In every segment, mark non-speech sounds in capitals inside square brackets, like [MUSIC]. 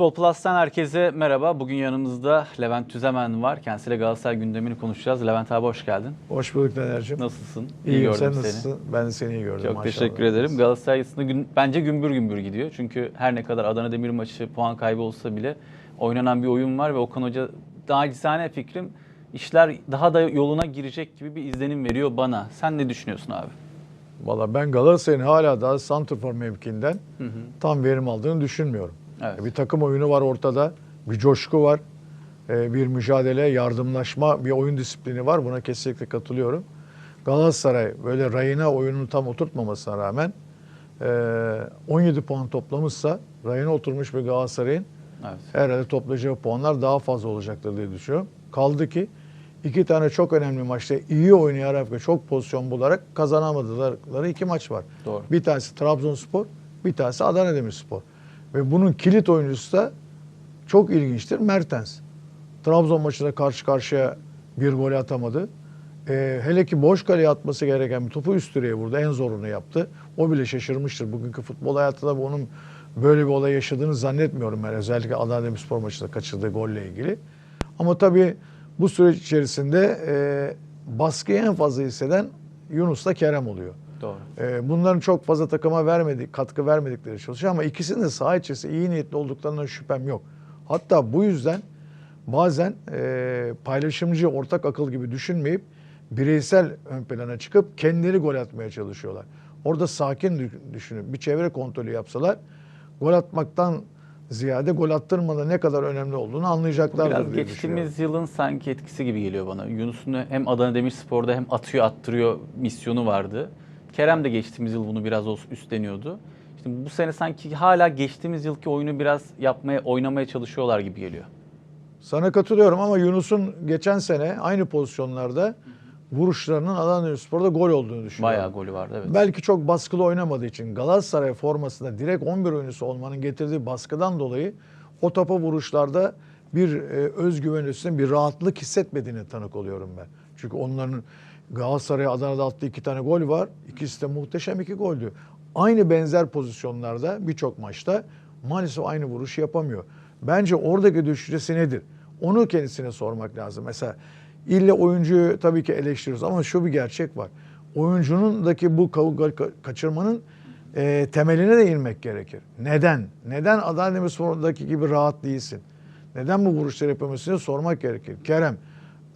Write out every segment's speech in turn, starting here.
Futbol Plus'tan herkese merhaba. Bugün yanımızda Levent Tüzemen var. Kendisiyle Galatasaray gündemini konuşacağız. Levent abi hoş geldin. Hoş bulduk Nener'cim. Nasılsın? İyiyim, gördüm sen seni. nasılsın? Ben de seni iyi gördüm Çok maşallah. teşekkür ederim. Galatasaray aslında gün, bence gümbür gümbür gidiyor. Çünkü her ne kadar Adana Demir maçı puan kaybı olsa bile oynanan bir oyun var ve Okan Hoca nacizane fikrim işler daha da yoluna girecek gibi bir izlenim veriyor bana. Sen ne düşünüyorsun abi? Valla ben Galatasaray'ın hala daha santrfor mevkiinden tam verim aldığını düşünmüyorum. Evet. Bir takım oyunu var ortada, bir coşku var, e, bir mücadele, yardımlaşma, bir oyun disiplini var. Buna kesinlikle katılıyorum. Galatasaray böyle rayına oyununu tam oturtmamasına rağmen e, 17 puan toplamışsa rayına oturmuş bir Galatasaray'ın Evet. herhalde toplayacağı puanlar daha fazla olacaktır diye düşünüyorum. Kaldı ki iki tane çok önemli maçta iyi oynayarak ve çok pozisyon bularak kazanamadıkları iki maç var. Doğru. Bir tanesi Trabzonspor, bir tanesi Adana Demirspor. Ve bunun kilit oyuncusu da çok ilginçtir Mertens. Trabzon maçında karşı karşıya bir gol atamadı. Ee, hele ki boş kaleye atması gereken bir topu üst direğe vurdu. En zorunu yaptı. O bile şaşırmıştır. Bugünkü futbol hayatında onun böyle bir olay yaşadığını zannetmiyorum ben. Özellikle Adana Demirspor maçında kaçırdığı golle ilgili. Ama tabii bu süreç içerisinde e, baskıyı en fazla hisseden Yunus'la Kerem oluyor. Doğru. Ee, Bunların çok fazla takıma vermedik, katkı vermedikleri çalışıyor ama ikisinin de saha içerisinde iyi niyetli olduklarından şüphem yok. Hatta bu yüzden bazen e, paylaşımcı ortak akıl gibi düşünmeyip bireysel ön plana çıkıp kendileri gol atmaya çalışıyorlar. Orada sakin dü- düşünüp bir çevre kontrolü yapsalar gol atmaktan ziyade gol attırmada ne kadar önemli olduğunu anlayacaklardır biraz diye geçtiğimiz yılın sanki etkisi gibi geliyor bana. Yunus'un hem Adana Demirspor'da hem atıyor attırıyor misyonu vardı. Kerem de geçtiğimiz yıl bunu biraz olsun üstleniyordu. İşte bu sene sanki hala geçtiğimiz yılki oyunu biraz yapmaya, oynamaya çalışıyorlar gibi geliyor. Sana katılıyorum ama Yunus'un geçen sene aynı pozisyonlarda vuruşlarının Adana Demirspor'da gol olduğunu düşünüyorum. Bayağı golü vardı evet. Belki çok baskılı oynamadığı için Galatasaray formasında direkt 11 oyuncusu olmanın getirdiği baskıdan dolayı o topa vuruşlarda bir e, özgüven üstüne bir rahatlık hissetmediğine tanık oluyorum ben. Çünkü onların Galatasaray Adana'da attığı iki tane gol var. İkisi de muhteşem iki goldü. Aynı benzer pozisyonlarda birçok maçta maalesef aynı vuruşu yapamıyor. Bence oradaki düşüncesi nedir? Onu kendisine sormak lazım. Mesela ille oyuncuyu tabii ki eleştiriyoruz ama şu bir gerçek var. Oyuncunundaki bu kavga ka- kaçırmanın e, temeline de inmek gerekir. Neden? Neden Adana Demirspor'daki gibi rahat değilsin? Neden bu vuruşları yapamıyorsun sormak gerekir. Kerem,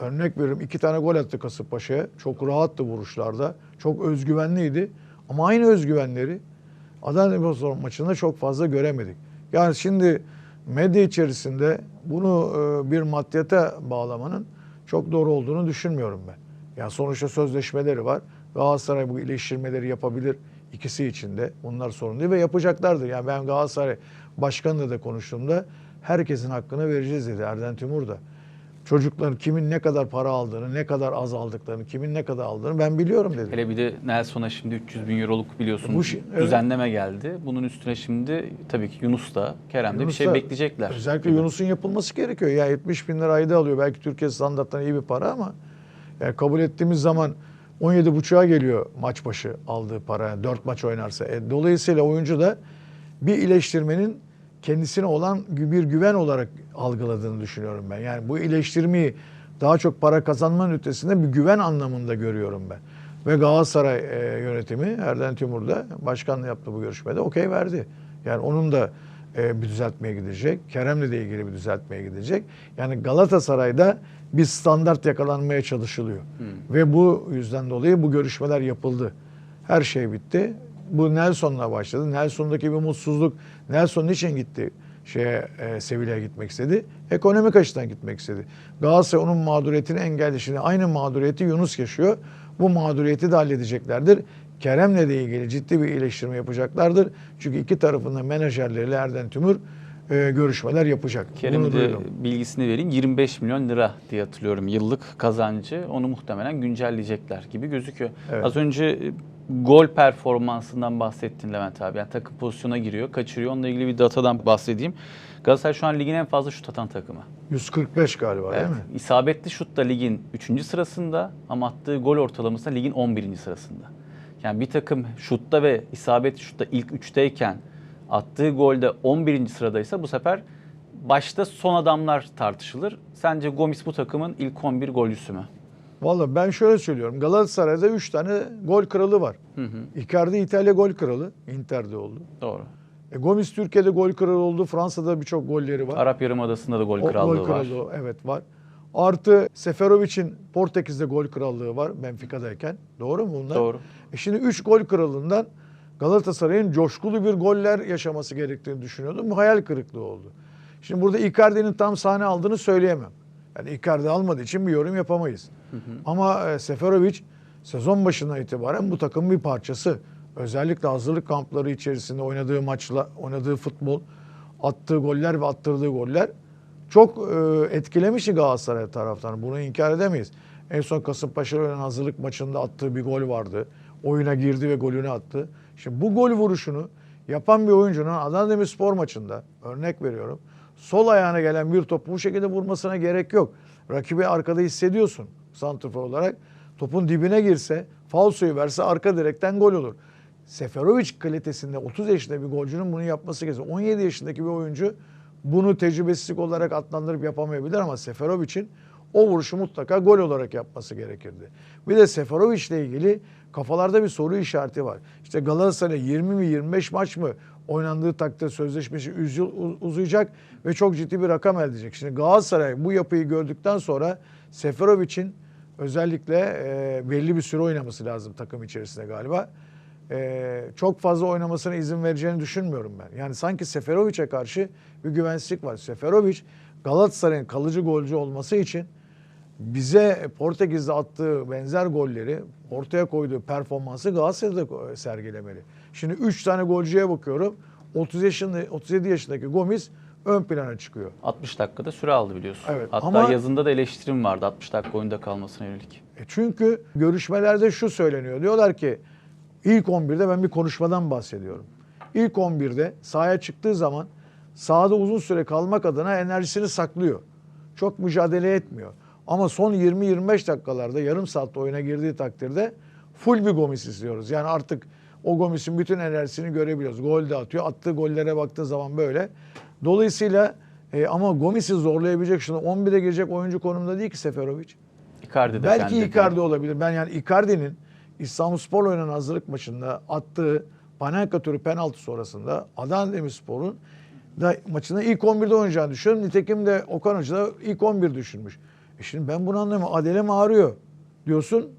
örnek veriyorum iki tane gol attı Kasımpaşa'ya. Çok rahattı vuruşlarda. Çok özgüvenliydi. Ama aynı özgüvenleri Adana Demirspor maçında çok fazla göremedik. Yani şimdi medya içerisinde bunu e, bir maddiyata bağlamanın çok doğru olduğunu düşünmüyorum ben. Yani sonuçta sözleşmeleri var. Galatasaray bu iyileştirmeleri yapabilir ikisi için de. Bunlar sorun değil ve yapacaklardır. Yani ben Galatasaray başkanıyla da konuştuğumda herkesin hakkını vereceğiz dedi Erden Timur da. Çocukların kimin ne kadar para aldığını, ne kadar az aldıklarını, kimin ne kadar aldığını ben biliyorum dedi. Hele bir de Nelson'a şimdi 300 bin euroluk biliyorsun Bu şi- evet. düzenleme geldi. Bunun üstüne şimdi tabii ki Yunus da Kerem de bir Yunus şey da- bekleyecekler. Özellikle gibi. Yunus'un yapılması gerekiyor. Ya 70 bin lira ayda alıyor. Belki Türkiye standartlarına iyi bir para ama yani kabul ettiğimiz zaman 17,5'a geliyor maç başı aldığı para. 4 maç oynarsa. E, dolayısıyla oyuncu da bir iyileştirmenin kendisine olan bir güven olarak algıladığını düşünüyorum ben. Yani bu iyileştirmeyi daha çok para kazanmanın ötesinde bir güven anlamında görüyorum ben. Ve Galatasaray e, yönetimi Erden Timur da başkanla yaptığı bu görüşmede okey verdi. Yani onun da e, bir düzeltmeye gidecek. Kerem'le de ilgili bir düzeltmeye gidecek. Yani Galatasaray'da bir standart yakalanmaya çalışılıyor. Ve bu yüzden dolayı bu görüşmeler yapıldı. Her şey bitti. Bu Nelson'la başladı. Nelson'daki bir mutsuzluk. Nelson niçin gitti? şeye e, Sevilla'ya gitmek istedi. Ekonomik açıdan gitmek istedi. Galatasaray onun mağduriyetini engelledi. Şimdi aynı mağduriyeti Yunus yaşıyor. Bu mağduriyeti de halledeceklerdir. Kerem'le de ilgili ciddi bir iyileştirme yapacaklardır. Çünkü iki tarafında menajerleriyle Erden Tümür e, görüşmeler yapacak. Kerem'in de bilgisini vereyim. 25 milyon lira diye hatırlıyorum yıllık kazancı. Onu muhtemelen güncelleyecekler gibi gözüküyor. Evet. Az önce gol performansından bahsettin Levent abi. Yani takım pozisyona giriyor, kaçırıyor. Onunla ilgili bir datadan bahsedeyim. Galatasaray şu an ligin en fazla şut atan takımı. 145 galiba Evet. değil mi? İsabetli şut da ligin 3. sırasında ama attığı gol ortalaması da ligin 11. sırasında. Yani bir takım şutta ve isabetli şutta ilk 3'teyken attığı golde 11. sıradaysa bu sefer başta son adamlar tartışılır. Sence Gomis bu takımın ilk 11 golcüsü mü? Vallahi ben şöyle söylüyorum. Galatasaray'da 3 tane gol kralı var. Icardi İtalya gol kralı. Inter'de oldu. Doğru. E, Gomis Türkiye'de gol kralı oldu. Fransa'da birçok golleri var. Arap Yarımadası'nda da gol O- krallığı gol var. krallığı, evet var. Artı Seferovic'in Portekiz'de gol krallığı var Benfica'dayken. Doğru mu bunlar? Doğru. E şimdi 3 gol krallığından Galatasaray'ın coşkulu bir goller yaşaması gerektiğini düşünüyordum. Bu hayal kırıklığı oldu. Şimdi burada Icardi'nin tam sahne aldığını söyleyemem. Yani Icardi almadığı için bir yorum yapamayız. Ama e, Seferovic sezon başından itibaren bu takımın bir parçası. Özellikle hazırlık kampları içerisinde oynadığı maçla, oynadığı futbol, attığı goller ve attırdığı goller çok e, etkilemişti Galatasaray taraftarını. Bunu inkar edemeyiz. En son Kasımpaşa oynanan hazırlık maçında attığı bir gol vardı. Oyuna girdi ve golünü attı. Şimdi bu gol vuruşunu yapan bir oyuncunun Adana Demirspor maçında örnek veriyorum. Sol ayağına gelen bir topu bu şekilde vurmasına gerek yok. Rakibi arkada hissediyorsun santrfor olarak. Topun dibine girse, falsoyu verse arka direkten gol olur. Seferovic kalitesinde 30 yaşında bir golcünün bunu yapması gerekiyor. 17 yaşındaki bir oyuncu bunu tecrübesizlik olarak adlandırıp yapamayabilir ama Seferovic'in o vuruşu mutlaka gol olarak yapması gerekirdi. Bir de Seferovic ile ilgili kafalarda bir soru işareti var. İşte Galatasaray 20 mi 25 maç mı oynandığı takdirde sözleşmesi 100 yıl u- uzayacak ve çok ciddi bir rakam elde edecek. Şimdi Galatasaray bu yapıyı gördükten sonra Seferovic'in özellikle e, belli bir süre oynaması lazım takım içerisinde galiba. E, çok fazla oynamasına izin vereceğini düşünmüyorum ben. Yani sanki Seferovic'e karşı bir güvensizlik var. Seferovic Galatasaray'ın kalıcı golcü olması için bize Portekiz'de attığı benzer golleri ortaya koyduğu performansı Galatasaray'da sergilemeli. Şimdi 3 tane golcüye bakıyorum. 30 yaşında 37 yaşındaki Gomis ön plana çıkıyor. 60 dakikada süre aldı biliyorsun. Evet, Hatta ama- yazında da eleştirim vardı 60 dakika oyunda kalmasına yönelik. E çünkü görüşmelerde şu söyleniyor. Diyorlar ki ilk 11'de ben bir konuşmadan bahsediyorum. İlk 11'de sahaya çıktığı zaman sahada uzun süre kalmak adına enerjisini saklıyor. Çok mücadele etmiyor. Ama son 20-25 dakikalarda yarım saatte oyuna girdiği takdirde full bir Gomis istiyoruz. Yani artık o Gomis'in bütün enerjisini görebiliyoruz. Gol de atıyor. Attığı gollere baktığı zaman böyle. Dolayısıyla e, ama Gomis'i zorlayabilecek şimdi 11'e girecek oyuncu konumunda değil ki Seferovic. Icardi de Belki kendi Icardi olabilir. Ben yani Icardi'nin İstanbulspor oynanan hazırlık maçında attığı Panenka türü penaltı sonrasında Adana Demirspor'un da maçında ilk 11'de oynayacağını düşünüyorum. Nitekim de Okan Hoca da ilk 11 düşünmüş. E şimdi ben bunu anlamıyorum. Adele mi ağrıyor diyorsun.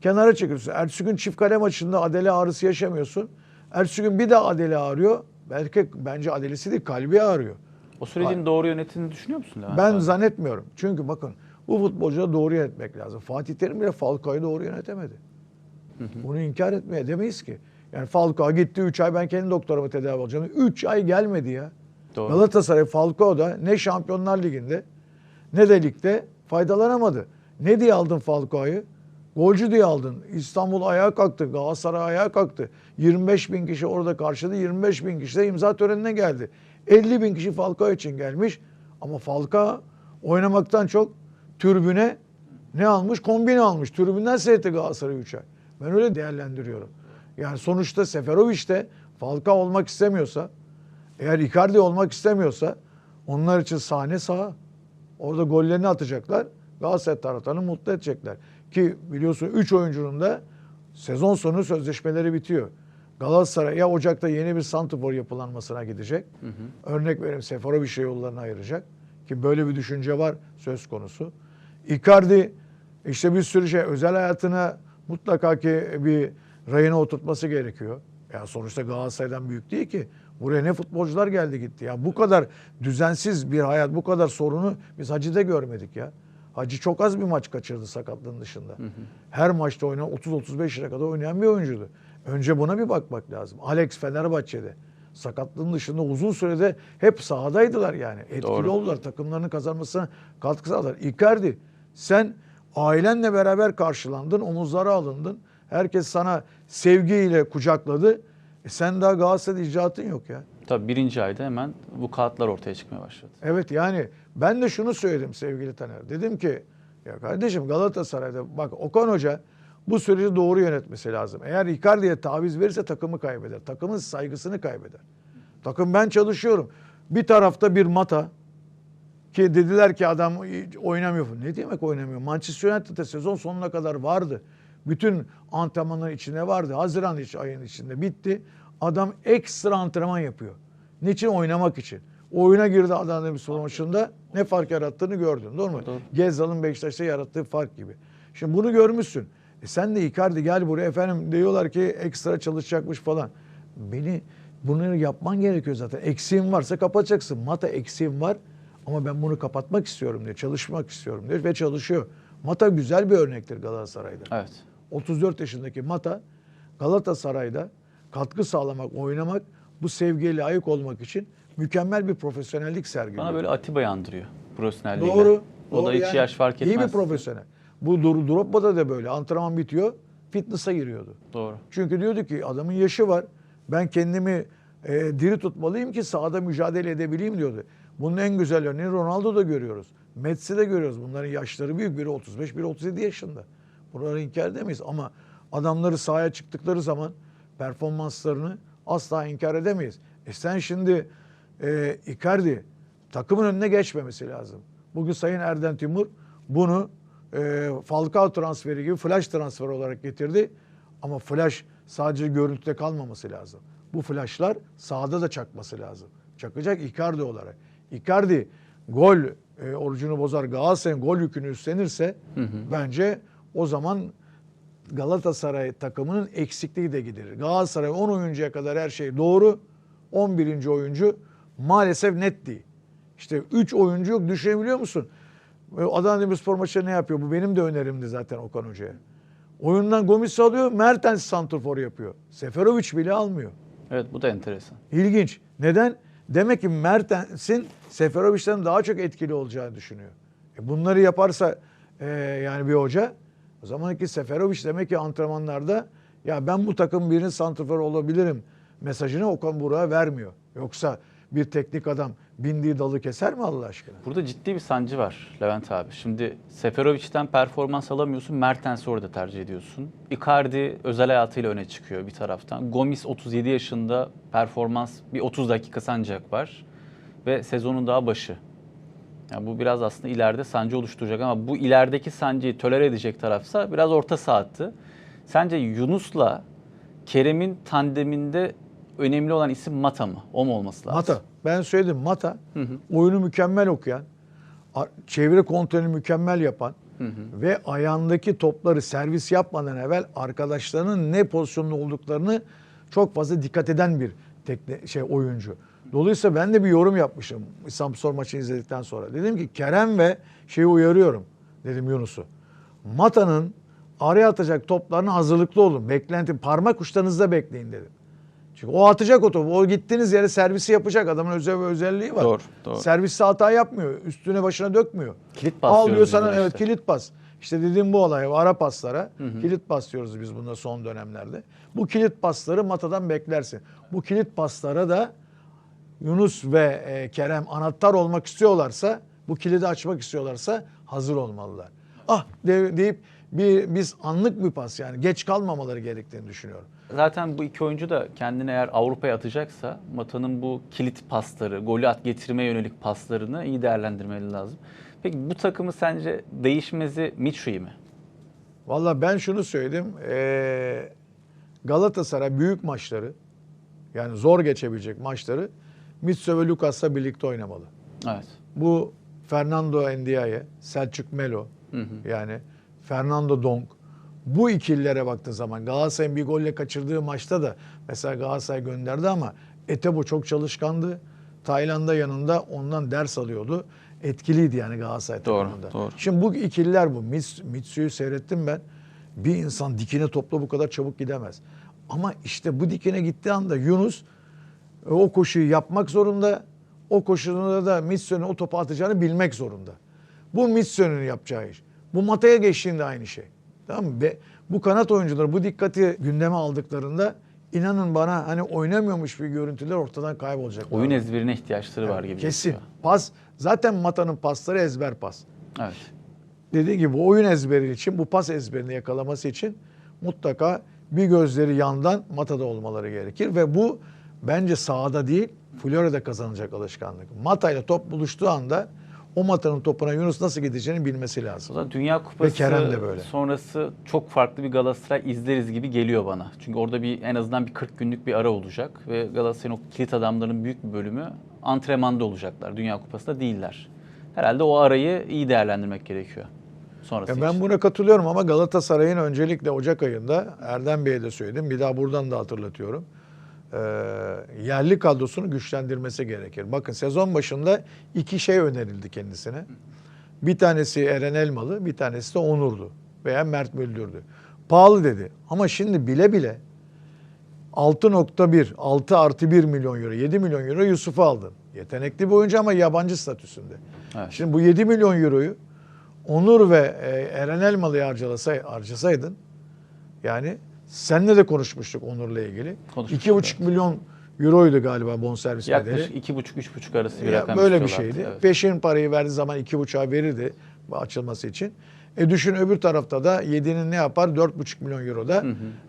Kenara çekiliyorsun. Ertesi gün çift kale maçında Adele ağrısı yaşamıyorsun. Ertesi gün bir daha Adele ağrıyor. Belki bence Adelesi değil kalbi ağrıyor. O sürecin doğru yönetildiğini düşünüyor musun Levent Ben abi? zannetmiyorum. Çünkü bakın bu futbolcuları doğru yönetmek lazım. Fatih Terim bile Falcao'yu doğru yönetemedi. Bunu inkar etmeye demeyiz ki. Yani Falcao gitti 3 ay ben kendi doktorumu tedavi olacağım. 3 ay gelmedi ya. Doğru. Galatasaray Falcao'da ne Şampiyonlar Ligi'nde ne de ligde faydalanamadı. Ne diye aldın Falcao'yu? Golcü diye aldın. İstanbul ayağa kalktı. Galatasaray ayağa kalktı. 25 bin kişi orada karşıladı. 25 bin kişi de imza törenine geldi. 50 bin kişi Falcao için gelmiş. Ama Falcao oynamaktan çok tribüne ne almış? Kombine almış. Tribünden seyretti Galatasaray 3 ay. Ben öyle değerlendiriyorum. Yani sonuçta Seferovic de Falcao olmak istemiyorsa, eğer Icardi olmak istemiyorsa onlar için sahne saha. Orada gollerini atacaklar. Galatasaray taraftarını mutlu edecekler. Ki biliyorsun 3 oyuncunun da sezon sonu sözleşmeleri bitiyor. Galatasaray ya Ocak'ta yeni bir santrfor yapılanmasına gidecek. Örnek vereyim Seferovic'e yollarını ayıracak. Ki böyle bir düşünce var söz konusu. Icardi işte bir sürü şey özel hayatına mutlaka ki bir rayına oturtması gerekiyor. Ya sonuçta Galatasaray'dan büyük değil ki. Buraya ne futbolcular geldi gitti. Ya bu kadar düzensiz bir hayat, bu kadar sorunu biz Hacı'da görmedik ya. Hacı çok az bir maç kaçırdı sakatlığın dışında. Her maçta oynayan 30-35 yaşına kadar oynayan bir oyuncuydu. Önce buna bir bakmak lazım. Alex Fenerbahçe'de sakatlığın dışında uzun sürede hep sahadaydılar yani. Etkili Doğru. oldular. Takımlarının kazanmasına katkı sağladılar. Icardi sen ailenle beraber karşılandın, omuzlara alındın. Herkes sana sevgiyle kucakladı. E sen daha Galatasaray'da icraatın yok ya. Tabii birinci ayda hemen bu kağıtlar ortaya çıkmaya başladı. Evet yani ben de şunu söyledim sevgili Taner. Dedim ki ya kardeşim Galatasaray'da bak Okan Hoca bu süreci doğru yönetmesi lazım. Eğer Icardi'ye taviz verirse takımı kaybeder. Takımın saygısını kaybeder. Takım ben çalışıyorum. Bir tarafta bir Mata, Ki dediler ki adam oynamıyor. Ne demek oynamıyor? Manchester United'da sezon sonuna kadar vardı. Bütün antrenmanların içinde vardı. Haziran ayının içinde bitti. Adam ekstra antrenman yapıyor. Niçin? Oynamak için. Oyuna girdi Adana Demirspor maçında ne fark yarattığını gördün. Doğru mu? Doğru. Gezzal'ın Beşiktaş'ta yarattığı fark gibi. Şimdi bunu görmüşsün. E sen de Icardi gel buraya efendim diyorlar ki ekstra çalışacakmış falan. Beni bunu yapman gerekiyor zaten. Eksiğin varsa kapatacaksın. Mata eksiğim var ama ben bunu kapatmak istiyorum diyor. Çalışmak istiyorum diyor ve çalışıyor. Mata güzel bir örnektir Galatasaray'da. Evet. 34 yaşındaki Mata Galatasaray'da katkı sağlamak, oynamak, bu sevgiye layık olmak için mükemmel bir profesyonellik sergiliyor. Bana böyle Atiba'yı andırıyor profesyonelliğiyle. Doğru. O doğru da hiç yani. yaş fark etmez. İyi bir profesyonel. Bu Drogba'da da böyle. Antrenman bitiyor. Fitness'a giriyordu. Doğru. Çünkü diyordu ki adamın yaşı var. Ben kendimi e, diri tutmalıyım ki sahada mücadele edebileyim diyordu. Bunun en güzel örneğini Ronaldo'da görüyoruz. Messi'de de görüyoruz. Bunların yaşları büyük. Biri 35, biri 37 yaşında. Bunları inkar edemeyiz ama adamları sahaya çıktıkları zaman performanslarını asla inkar edemeyiz. E sen şimdi e, Icardi takımın önüne geçmemesi lazım. Bugün Sayın Erden Timur bunu e, Falcao transferi gibi flash transfer olarak getirdi. Ama flash sadece görüntüde kalmaması lazım. Bu flashlar sahada da çakması lazım. Çakacak Icardi olarak. Icardi gol e, orucunu bozar Galatasaray'ın gol yükünü üstlenirse bence o zaman Galatasaray takımının eksikliği de giderir. Galatasaray 10 oyuncuya kadar her şey doğru. 11. oyuncu maalesef net değil. İşte 3 oyuncu yok düşünebiliyor musun? Ve Adana Demirspor maçı ne yapıyor? Bu benim de önerimdi zaten Okan Hoca'ya. Oyundan Gomis alıyor, Mertens santrfor yapıyor. Seferovic bile almıyor. Evet bu da enteresan. İlginç. Neden? Demek ki Mertens'in Seferovic'ten daha çok etkili olacağını düşünüyor. E bunları yaparsa e, yani bir hoca o zaman ki Seferovic demek ki antrenmanlarda ya ben bu takım birinin santrfor olabilirim mesajını Okan Burak'a vermiyor. Yoksa bir teknik adam bindiği dalı keser mi Allah aşkına? Burada ciddi bir sancı var Levent abi. Şimdi Seferovic'den performans alamıyorsun. Mertens'i orada tercih ediyorsun. Icardi özel hayatıyla öne çıkıyor bir taraftan. Gomis 37 yaşında performans bir 30 dakika sancak var. Ve sezonun daha başı. Yani bu biraz aslında ileride sancı oluşturacak ama bu ilerideki sancıyı tolere edecek tarafsa biraz orta saati. Sence Yunus'la Kerem'in tandeminde önemli olan isim Mata mı? O mu olması lazım? Mata. Ben söyledim Mata oyunu mükemmel okuyan, çevre kontrolünü mükemmel yapan ve ayağındaki topları servis yapmadan evvel arkadaşlarının ne pozisyonda olduklarını çok fazla dikkat eden bir tekne, şey oyuncu. Dolayısıyla ben de bir yorum yapmışım Samsun maçını izledikten sonra. Dedim ki Kerem ve şeyi uyarıyorum dedim Yunus'u. Mata'nın araya atacak toplarına hazırlıklı olun. Beklenti parmak uçlarınızda bekleyin dedim. Çünkü o atacak o topu. O gittiğiniz yere servisi yapacak. Adamın özel bir özelliği var. Doğru, doğru. Serviste hata yapmıyor. Üstüne başına dökmüyor. Kilit pas Al diyoruz diyor biz sana buna evet işte. kilit pas. İşte dediğim bu olay ara paslara kilit pas diyoruz biz bunda son dönemlerde. Bu kilit pasları Mata'dan beklersin. Bu kilit paslara da Yunus ve e, Kerem anahtar olmak istiyorlarsa, bu kilidi açmak istiyorlarsa hazır olmalılar. Ah de- deyip bir biz anlık bir pas yani geç kalmamaları gerektiğini düşünüyorum. Zaten bu iki oyuncu da kendini eğer Avrupa'ya atacaksa Mata'nın bu kilit pasları, golü at getirmeye yönelik paslarını iyi değerlendirmeli lazım. Peki bu takımı sence değişmezi Mitsui mi? Valla ben şunu söyledim. eee, Galatasaray büyük maçları yani zor geçebilecek maçları Mitso ve Lukas'la birlikte oynamalı. Evet. Bu Fernando Ndiaye, Selçuk Melo yani Fernando Donk bu ikililere baktığın zaman Galatasaray'ın bir golle kaçırdığı maçta da mesela Galatasaray gönderdi ama Etebo çok çalışkandı. Tayland'a yanında ondan ders alıyordu. Etkiliydi yani Galatasaray Doğru, takımında. doğru. Şimdi bu ikililer bu. Mits, Mitsu'yu seyrettim ben. Bir insan dikine topla bu kadar çabuk gidemez. Ama işte bu dikine gittiği anda Yunus e, o koşuyu yapmak zorunda. O koşuda da Mitsu'nun o topu atacağını bilmek zorunda. Bu Mitsu'nun yapacağı iş. Bu Mata'ya geçtiğinde aynı şey. Tamam mı? Ve bu kanat oyuncuları bu dikkati gündeme aldıklarında inanın bana hani oynamıyormuş bir görüntüler ortadan kaybolacak. Oyun ezberine ihtiyaçları var gibi. Kesin. gözüküyor. Pas zaten Mata'nın pasları ezber pas Evet. dediği gibi oyun ezberi için bu pas ezberini yakalaması için mutlaka bir gözleri yandan Mata'da olmaları gerekir ve bu bence sahada değil Florya'da kazanacak alışkanlık. Mata ile top buluştuğu anda o matanın topuna Yunus nasıl gideceğini bilmesi O lazım. zaman Dünya Kupası Kerem de böyle. sonrası çok farklı bir Galatasaray izleriz gibi geliyor bana. Çünkü orada bir en azından bir 40 günlük bir ara olacak ve Galatasaray'ın o kilit adamlarının büyük bir bölümü antrenmanda olacaklar. Dünya Kupası'nda değiller. Herhalde o arayı iyi değerlendirmek gerekiyor. Sonrası Ya ben için. buna katılıyorum ama Galatasaray'ın öncelikle Ocak ayında Erdem Bey'e de söyledim. Bir daha buradan da hatırlatıyorum. Ee, yerli kadrosunu güçlendirmesi gerekir. Bakın sezon başında iki şey önerildi kendisine. Bir tanesi Eren Elmalı, bir tanesi de Onur'du veya Mert Müldür'dü. Pahalı dedi ama şimdi bile bile 6.1, 6 artı 1 milyon euro, 7 milyon euro Yusuf'u aldın. Yetenekli bir oyuncu ama yabancı statüsünde. Evet. Şimdi bu 7 milyon euroyu Onur ve e, Eren Elmalı'ya harcasaydın yani seninle de konuşmuştuk Onur'la ilgili. Konuşmuştuk, 2,5 milyon euroydu galiba bonservis bedeli. Yaklaşık 2,5-3,5 arası bir rakam böyle bir şeydi. Evet. Peşin parayı verdiği zaman 2,5'a verirdi bu açılması için. E düşün öbür tarafta da 7'nin ne yapar? 4,5 milyon euro da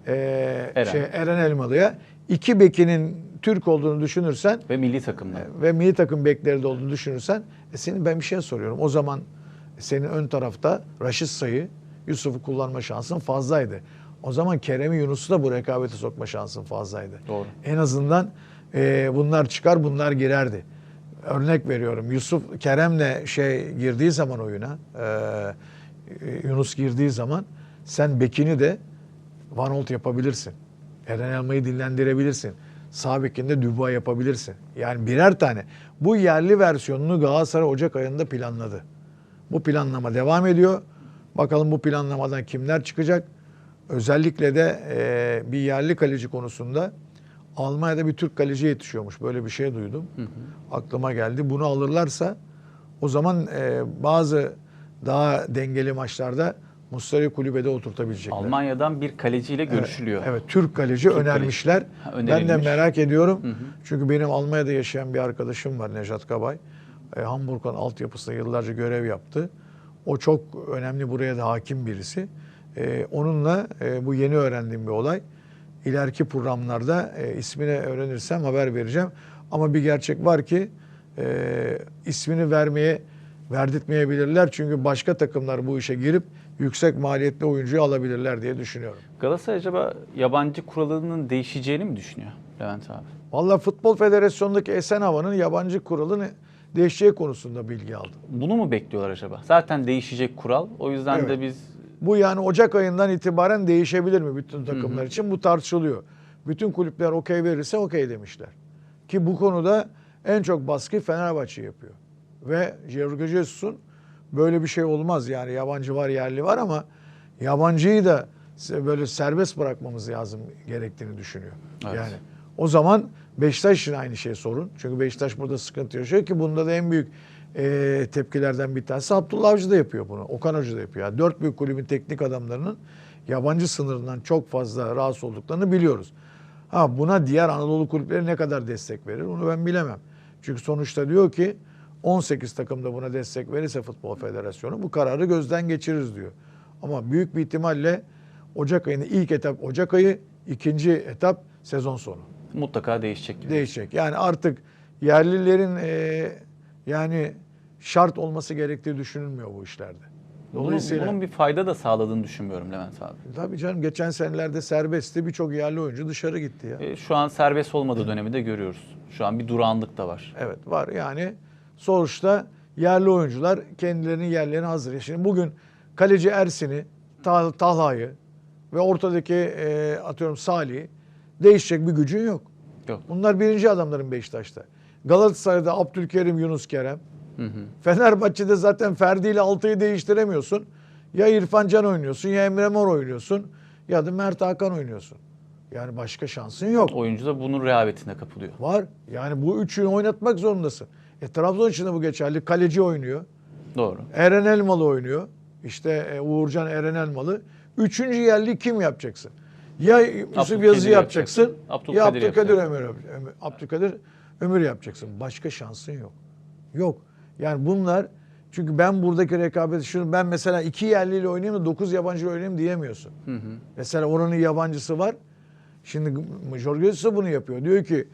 e, Eren. Şey, Eren Elmalı'ya. iki bekinin Türk olduğunu düşünürsen Ve milli takımda. ve milli takım bekleri de olduğunu düşünürsen e senin ben bir şey soruyorum. O zaman senin ön tarafta Raşit Say'ı, Yusuf'u kullanma şansın fazlaydı. O zaman Kerem'i Yunus'u da bu rekabete sokma şansın fazlaydı. Doğru. En azından e, bunlar çıkar bunlar girerdi. Örnek veriyorum Yusuf Kerem'le şey girdiği zaman oyuna e, e, Yunus girdiği zaman sen bekini de Van Holt yapabilirsin. Eren Elmay'ı dinlendirebilirsin. Sağ bekinde Dubois yapabilirsin. Yani birer tane. Bu yerli versiyonunu Galatasaray Ocak ayında planladı. Bu planlama devam ediyor. Bakalım bu planlamadan kimler çıkacak? Özellikle de e, bir yerli kaleci konusunda Almanya'da bir Türk kaleci yetişiyormuş. Böyle bir şey duydum. Aklıma geldi. Bunu alırlarsa o zaman e, bazı daha dengeli maçlarda Mustari kulübede oturtabilecekler. Almanya'dan bir kaleciyle görüşülüyor. Evet, Türk kaleci önermişler. Ha, ben de merak ediyorum. Çünkü benim Almanya'da yaşayan bir arkadaşım var Nejat Kabay. E, Hamburg'un altyapısında yıllarca görev yaptı. O çok önemli buraya da hakim birisi. E, onunla e, bu yeni öğrendiğim bir olay. İleriki programlarda e, ismini öğrenirsem haber vereceğim. Ama bir gerçek var ki e, ismini vermeye verdirtmeyebilirler. Çünkü başka takımlar bu işe girip yüksek maliyetli oyuncuyu alabilirler diye düşünüyorum. Galatasaray acaba yabancı kuralının değişeceğini mi düşünüyor Levent abi? Vallahi Futbol Federasyonu'ndaki esen havanın yabancı kuralını değişeceği konusunda bilgi aldım. Bunu mu bekliyorlar acaba? Zaten değişecek kural. O yüzden de Evet. biz Bu yani Ocak ayından itibaren değişebilir mi bütün takımlar için? Bu tartışılıyor. Bütün kulüpler okey verirse okey demişler. Ki bu konuda en çok baskı Fenerbahçe yapıyor. Ve Jorge Jesus'un böyle bir şey olmaz yani yabancı var yerli var ama yabancıyı da böyle serbest bırakmamız lazım gerektiğini düşünüyor. Evet. Yani o zaman Beşiktaş için aynı şey sorun. Çünkü Beşiktaş burada sıkıntı yaşıyor ki bunda da en büyük e, tepkilerden bir tanesi Abdullah Avcı da yapıyor bunu. Okan Hoca da yapıyor. Yani dört büyük kulübün teknik adamlarının yabancı sınırından çok fazla rahatsız olduklarını biliyoruz. Ha buna diğer Anadolu kulüpleri ne kadar destek verir onu ben bilemem. Çünkü sonuçta diyor ki 18 takım da buna destek verirse Futbol Federasyonu bu kararı gözden geçiririz diyor. Ama büyük bir ihtimalle Ocak ayının ilk etap Ocak ayı, ikinci etap sezon sonu mutlaka değişecek gibi. değişecek. Yani artık yerlilerin e, yani şart olması gerektiği düşünülmüyor bu işlerde. Dolayısıyla bunun bir fayda da sağladığını düşünmüyorum Levent abi. tabii canım geçen senelerde serbestti birçok yerli oyuncu dışarı gitti ya. E, Şu an serbest olmadığı dönemi de görüyoruz. Şu an bir durağanlık da var. Evet var yani sonuçta yerli oyuncular kendilerinin yerlerine hazır. Şimdi bugün kaleci Ersin'i, Talha'yı ve ortadaki e, atıyorum Salih'i değişecek bir gücün yok. Yok. Bunlar birinci adamların Beşiktaş'ta. Galatasaray'da Abdülkerim, Yunus Kerem. Hı hı. Fenerbahçe'de zaten Ferdi ile Altay'ı değiştiremiyorsun. Ya İrfan Can oynuyorsun ya Emre Mor oynuyorsun ya da Mert Hakan oynuyorsun. Yani başka şansın yok. Oyuncu da bunun rehavetine kapılıyor. Var. Yani bu üçünü oynatmak zorundasın. E, Trabzon için de bu geçerli. Kaleci oynuyor. Doğru. Eren Elmalı oynuyor. İşte e, Uğurcan Eren Elmalı. Üçüncü yerli kim yapacaksın? Ya Yusuf Yazı yapacaksın. yapacaksın, ya Abdülkadir Ömür- Abdülkadir Ömür yapacaksın. Başka şansın yok. Yok. Yani bunlar çünkü ben buradaki rekabet şunu ben mesela iki yerliyle oynayayım da dokuz yabancı oynayayım diyemiyorsun. Hı hı. Mesela oranın yabancısı var. Şimdi Jorge Jesus bunu yapıyor. Diyor ki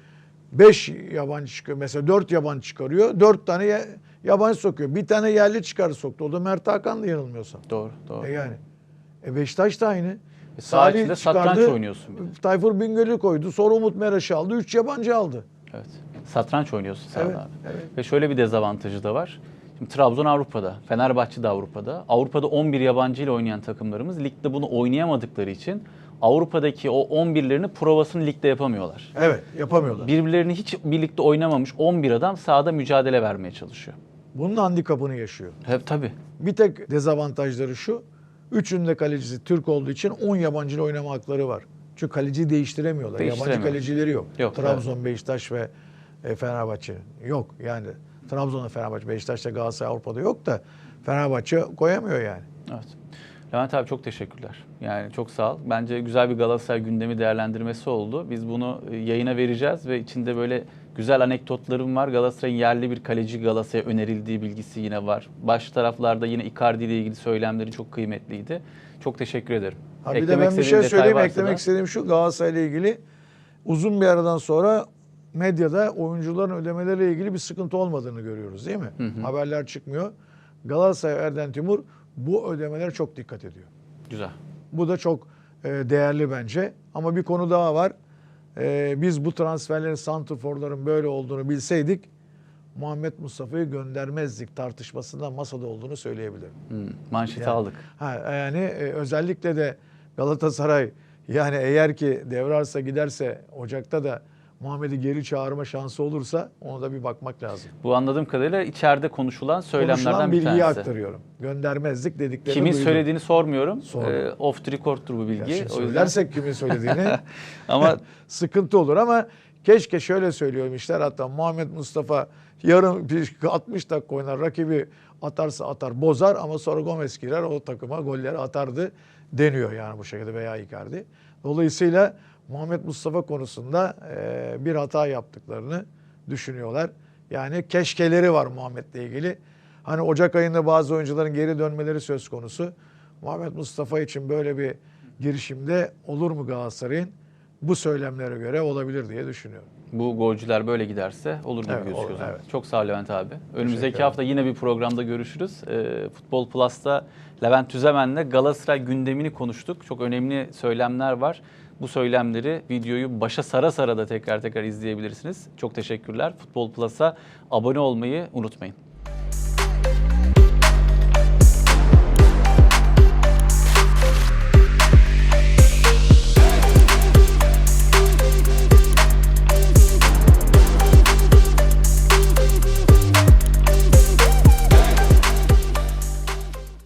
5 yabancı çıkıyor. Mesela 4 yabancı çıkarıyor. 4 tane ya- yabancı sokuyor. Bir tane yerli çıkar soktu. O da Mert Hakan da yanılmıyorsam. Doğru, doğru. E yani. E Beşiktaş da aynı. E saha içinde satranç oynuyorsun bir de. Tayfur Bingöl'ü koydu. Sonra Umut Meraş'ı aldı. 3 yabancı aldı. Evet. Satranç oynuyorsun sen Evet, abi. evet. Ve şöyle bir dezavantajı da var. Şimdi Trabzon Avrupa'da, Fenerbahçe de Avrupa'da. Avrupa'da 11 yabancı ile oynayan takımlarımız ligde bunu oynayamadıkları için Avrupa'daki o 11'lerini provasını ligde yapamıyorlar. Evet yapamıyorlar. Birbirlerini hiç birlikte oynamamış 11 adam sahada mücadele vermeye çalışıyor. Bunun handikapını yaşıyor. Hep tabii. Bir tek dezavantajları şu. Üçünde kalecisi Türk olduğu için 10 yabancı ile oynama hakları var. Çünkü kaleciyi değiştiremiyorlar. Yabancı kalecileri yok. Yok, Trabzon, Beşiktaş ve e, Fenerbahçe yok. Yani Trabzon'da Fenerbahçe, Beşiktaş'ta Galatasaray Avrupa'da yok da Fenerbahçe koyamıyor yani. Evet. Levent abi çok teşekkürler. Yani çok sağ ol. Bence güzel bir Galatasaray gündemi değerlendirmesi oldu. Biz bunu e, yayına vereceğiz ve içinde böyle güzel anekdotlarım var. Galatasaray'ın yerli bir kaleci Galatasaray'a önerildiği bilgisi yine var. Baş taraflarda yine Icardi ile ilgili söylemleri çok kıymetliydi. Çok teşekkür ederim. Ha bir de Eklemek ben bir şey söyleyeyim. Eklemek da- istediğim şu Galatasaray ile ilgili uzun bir aradan sonra medyada oyuncuların ödemeleriyle ilgili bir sıkıntı olmadığını görüyoruz değil mi? Haberler çıkmıyor. Galatasaray Erden Timur bu ödemelere çok dikkat ediyor. Güzel. Bu da çok e, değerli bence. Ama bir konu daha var. E, biz bu transferlerin, santrforların böyle olduğunu bilseydik Muhammed Mustafa'yı göndermezdik tartışmasında masada olduğunu söyleyebilirim. Hmm, manşeti Yani- aldık. Ha, yani e, özellikle de Galatasaray yani eğer ki devrarsa giderse Ocak'ta da Muhammed'i geri çağırma şansı olursa ona da bir bakmak lazım. Bu anladığım kadarıyla içeride konuşulan söylemlerden Konuşulan bir bilgiyi tanesi. aktarıyorum. Göndermezdik dediklerini Kimin duydum. söylediğini sormuyorum. Sorma. Ee, off the record'tur bu Ya bilgi. şimdi O yüzden söylersek kimin söylediğini [LAUGHS] ama [LAUGHS] sıkıntı olur ama keşke şöyle söylüyorum işler hatta Muhammed Mustafa yarın bir [LAUGHS] 60 dakika oynar rakibi atarsa atar bozar ama sonra Gomez girer o takıma golleri atardı deniyor yani bu şekilde veya Icardi. Dolayısıyla Muhammed Mustafa konusunda e, bir hata yaptıklarını düşünüyorlar. Yani keşkeleri var Muhammed'le ilgili. Hani Ocak ayında bazı oyuncuların geri dönmeleri söz konusu. Muhammed Mustafa için böyle bir girişimde olur mu Galatasaray'ın? Bu söylemlere göre olabilir diye düşünüyorum. bu golcüler böyle giderse olur gibi Evet, gözüküyor. olur, evet. Çok sağ ol Levent abi. Önümüzdeki hafta yine bir programda görüşürüz. Ee, Futbol Plus'ta Levent Tüzemen'le Galatasaray gündemini konuştuk. Çok önemli söylemler var. Bu söylemleri videoyu başa sara sara da tekrar tekrar izleyebilirsiniz. Çok teşekkürler. Futbol Plus'a abone olmayı unutmayın.